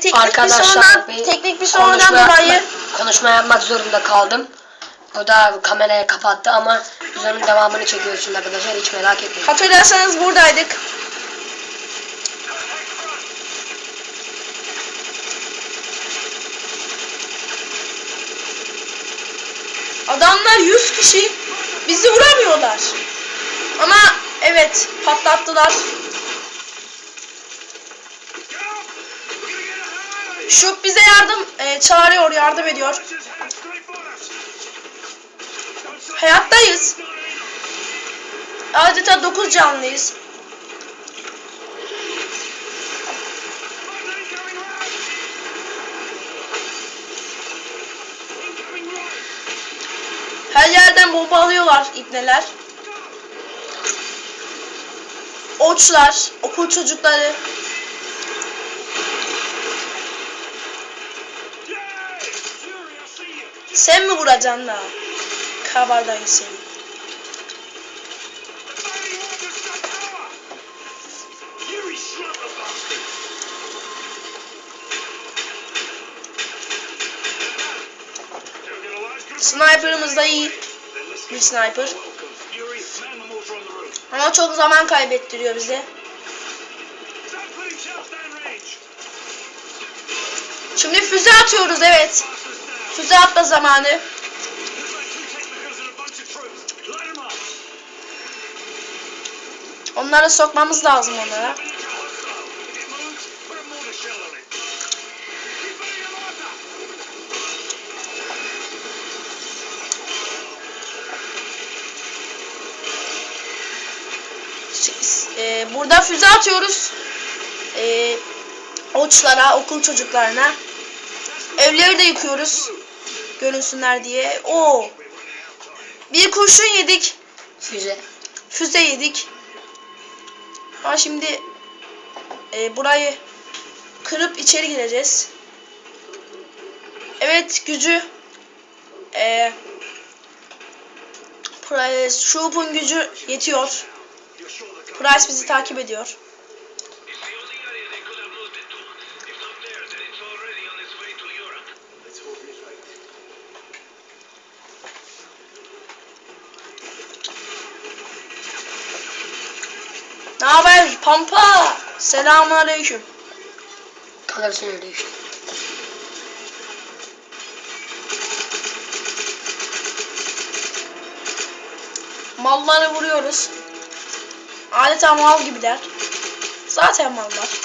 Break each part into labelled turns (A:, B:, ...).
A: teknik bir
B: Arkadaşlar
A: sorundan,
B: bir
A: teknik bir sorundan
B: konuşma,
A: dolayı
B: yapma- konuşma yapmak zorunda kaldım. O da kamerayı kapattı ama biz onun devamını çekiyoruz şimdi arkadaşlar hiç merak etmeyin.
A: hatırlarsanız buradaydık. Adamlar 100 kişi bizi vuramıyorlar. Ama evet patlattılar. Şuk bize yardım e, çağırıyor, yardım ediyor. Hayattayız. Adeta 9 canlıyız. Her yerden bomba alıyorlar ibneler. Oçlar, okul çocukları. Sen mi vuracaksın la? Kabadayı seni. Sniper'ımız da iyi. Bir sniper. Ama çok zaman kaybettiriyor bize. Şimdi füze atıyoruz evet. Füze atma zamanı. Onları sokmamız lazım onlara. Ee, burada füze atıyoruz. Ee, oçlara, okul çocuklarına. Evleri de yıkıyoruz. Görünsünler diye. Oo. Bir kurşun yedik.
B: Füze.
A: Füze yedik. Ama şimdi e, burayı kırıp içeri gireceğiz. Evet gücü e, Price, Shoop'un gücü yetiyor. Price bizi takip ediyor. Ne haber Pampa? Selamun aleyküm.
B: Kalırsın öyle işte.
A: Malları vuruyoruz. Adeta mal gibiler. Zaten mallar.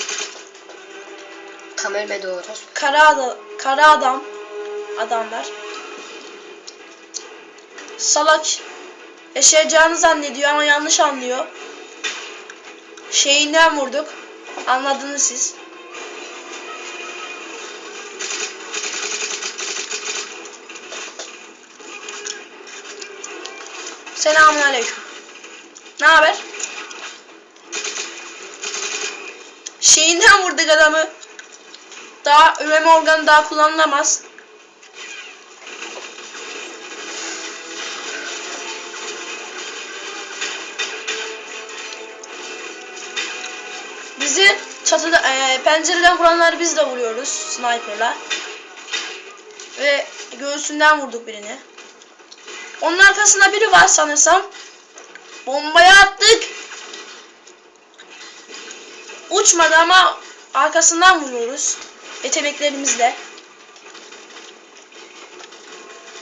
B: Tam ölmedi o orospu.
A: Kara, ada, kara adam. Adamlar. Salak. Yaşayacağını zannediyor ama yanlış anlıyor. Şeyinden vurduk. Anladınız siz. Selamünaleyküm. Ne haber? Şeyinden vurduk adamı. Daha üreme organı daha kullanılamaz. Bizi çatıda e, pencereden vuranları biz de vuruyoruz sniperla. Ve göğsünden vurduk birini. Onun arkasında biri var sanırsam. Bombayı attık. Uçmadı ama arkasından vuruyoruz. Yeteneklerimizle.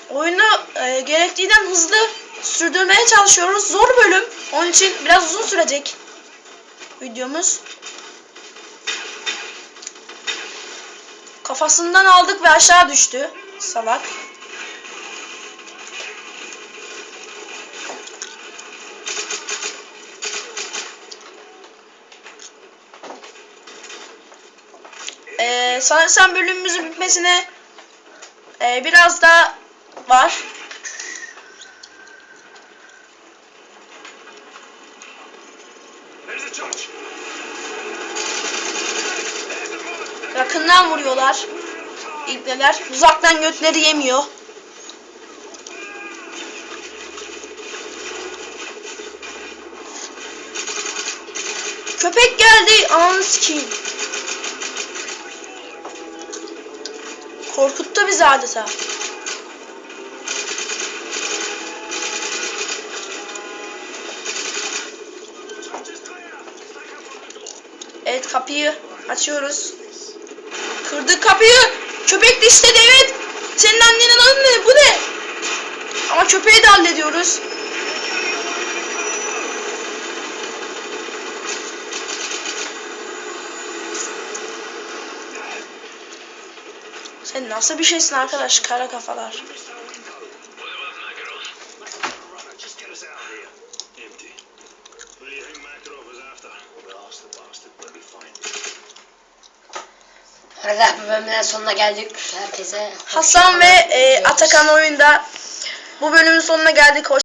A: Oyunu e, gerektiğinden hızlı sürdürmeye çalışıyoruz. Zor bölüm. Onun için biraz uzun sürecek videomuz. Kafasından aldık ve aşağı düştü. Salak. Ee, sanırsam bölümümüzün bitmesine e, biraz da var.
C: There's a touch.
A: Yakından vuruyorlar. İbneler. Uzaktan götleri yemiyor. Köpek geldi. Ananı sikeyim. Korkuttu bizi adeta. Evet kapıyı açıyoruz. Kırdık kapıyı. Köpek de evet. Senin annenin adı ne? Bu ne? Ama köpeği de hallediyoruz. Sen nasıl bir şeysin arkadaş kara kafalar.
B: Arada bu bölümden sonuna geldik. Herkese
A: Hasan ve e. Atakan oyunda bu bölümün sonuna geldik. Hoş